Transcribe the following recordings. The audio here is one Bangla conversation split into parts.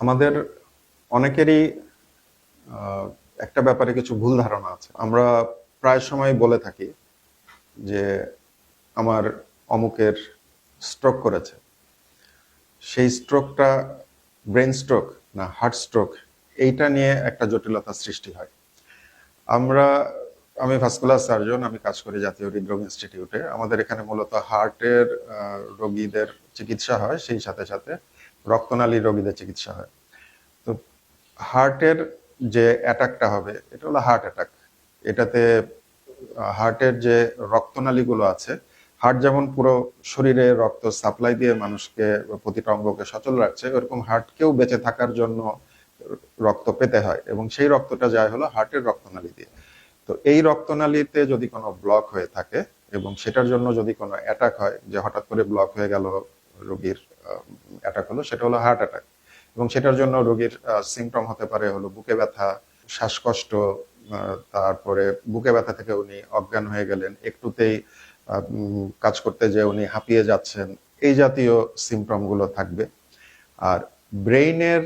আমাদের অনেকেরই একটা ব্যাপারে কিছু ভুল ধারণা আছে। আমরা প্রায় সময় বলে থাকি যে আমার অমুকের স্ট্রোক করেছে। সেই স্ট্রোকটা ব্রেন স্ট্রোক না হার্ট স্ট্রোক এইটা নিয়ে একটা জটিলতা সৃষ্টি হয়। আমরা, আমি ভাস্কুলার সার্জন আমি কাজ করি জাতীয় হৃদরোগ ইনস্টিটিউটে আমাদের এখানে মূলত হার্টের রোগীদের চিকিৎসা হয়, সেই সাথে সাথে রক্তনালী রোগীদের চিকিৎসা হয়। তো হার্টের যে অ্যাটাকটা হবে, এটা হলো হার্ট অ্যাটাক। এটাতে হার্টের যে রক্তনালীগুলো আছে, হার্ট যেমন পুরো শরীরে রক্ত সাপ্লাই দিয়ে মানুষকে প্রতিটা অঙ্গকে সচল রাখছে, ওরকম হার্টকেও বেঁচে থাকার জন্য রক্ত পেতে হয় এবং সেই রক্তটা যায় হলো হার্টের রক্তনালী দিয়ে। তো এই রক্তনালীতে যদি কোনো ব্লক হয়ে থাকে এবং সেটার জন্য যদি কোনো অ্যাটাক হয়, যে হঠাৎ করে ব্লক হয়ে গেল রোগীর অ্যাটাক হলো, সেটা হলো হার্ট অ্যাটাক এবং সেটার জন্য রোগীর সিমটম হতে পারে হলো বুকে ব্যথা, শ্বাসকষ্ট তারপরে বুকে ব্যথা থেকে উনি অজ্ঞান হয়ে গেলেন, একটুতেই কাজ করতে যে উনি হাঁপিয়ে যাচ্ছেন, এই জাতীয় সিমটমগুলো থাকবে। আর ব্রেইনের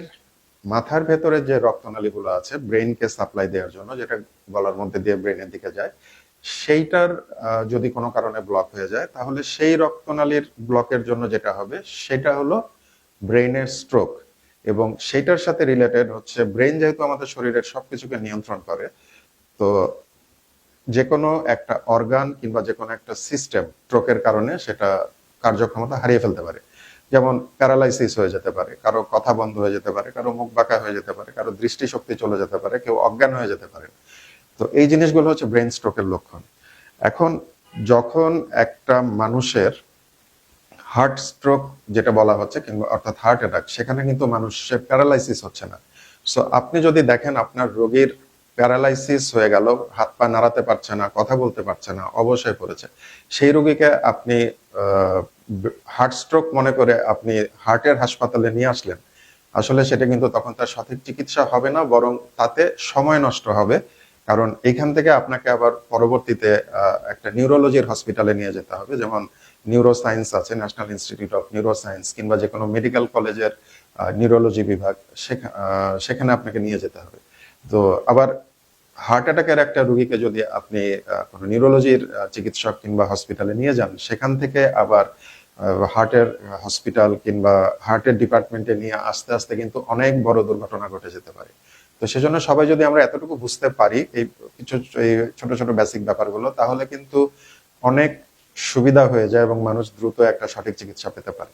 মাথার ভেতরে যে রক্তনালীগুলো আছে, ব্রেইনকে সাপ্লাই দেওয়ার জন্য, যেটা গলার মধ্যে দিয়ে ব্রেইনের দিকে যায় সেইটার যদি কোনো কারণে ব্লক হয়ে যায়, তাহলে সেই রক্তনালীর ব্লকের জন্য যেটা হবে, সেটা হলো ব্রেইনের স্ট্রোক এবং সেটার সাথে রিলেটেড হচ্ছে ব্রেইন যেহেতু আমাদের শরীরের সবকিছুকে নিয়ন্ত্রণ করে, তো যে কোনো একটা অর্গান কিংবা যে কোনো একটা সিস্টেম স্ট্রোকের কারণে সেটা কার্যক্ষমতা হারিয়ে ফেলতে পারে। যেমন প্যারালাইসিস হয়ে যেতে পারে, কারও কথা বন্ধ হয়ে যেতে পারে, কারও মুখ বাঁকা হয়ে যেতে পারে, কারও দৃষ্টিশক্তি চলে যেতে পারে, কেউ অজ্ঞান হয়ে যেতে পারে। তো এই জিনিসগুলো হচ্ছে ব্রেন স্ট্রোকের লক্ষণ। এখন যখন একটা মানুষের হার্ট স্ট্রোক যেটা বলা হচ্ছে কিংবা অর্থাৎ হার্ট অ্যাটাক সেখানে কিন্তু মানুষের প্যারালাইসিস হচ্ছে না। সো আপনি যদি দেখেন আপনার রোগীর প্যারালাইসিস হয়ে গেল, হাত পা নাড়াতে পারছে না, কথা বলতে পারছে না, অবশ্যই পড়েছে। সেই রোগীকে আপনি হার্ট স্ট্রোক মনে করে আপনি হার্টের হাসপাতালে নিয়ে আসলেন। আসলে সেটা কিন্তু তখন তার সঠিক চিকিৎসা হবে না, বরং তাতে সময় নষ্ট হবে। কারণ এইখান থেকে আপনাকে আবার পরবর্তীতে একটা নিউরোলজির হসপিটালে নিয়ে যেতে হবে। যেমন নিউরো সায়েন্স আছে national institute of neuroscience কিংবা যে কোনো মেডিকেল কলেজের নিউরোলজি বিভাগ সেখানে আপনাকে নিয়ে যেতে হবে। তো আবার হার্ট অ্যাটাকের একটা রুগীকে যদি আপনি কোনো নিউরোলজির চিকিৎসক কিংবা হসপিটালে নিয়ে যান, সেখান থেকে আবার হার্টের হসপিটাল কিংবা হার্টের ডিপার্টমেন্টে নিয়ে আস্তে আস্তে কিন্তু অনেক বড় দুর্ঘটনা ঘটে যেতে পারে। তো সেজন্য সবাই যদি আমরা এতটুকু বুঝতে পারি, এই কিছু, এই ছোট ছোট বেসিক ব্যাপারগুলো, তাহলে কিন্তু অনেক সুবিধা হয়ে যায় এবং মানুষ দ্রুত একটা সঠিক চিকিৎসা পেতে পারে।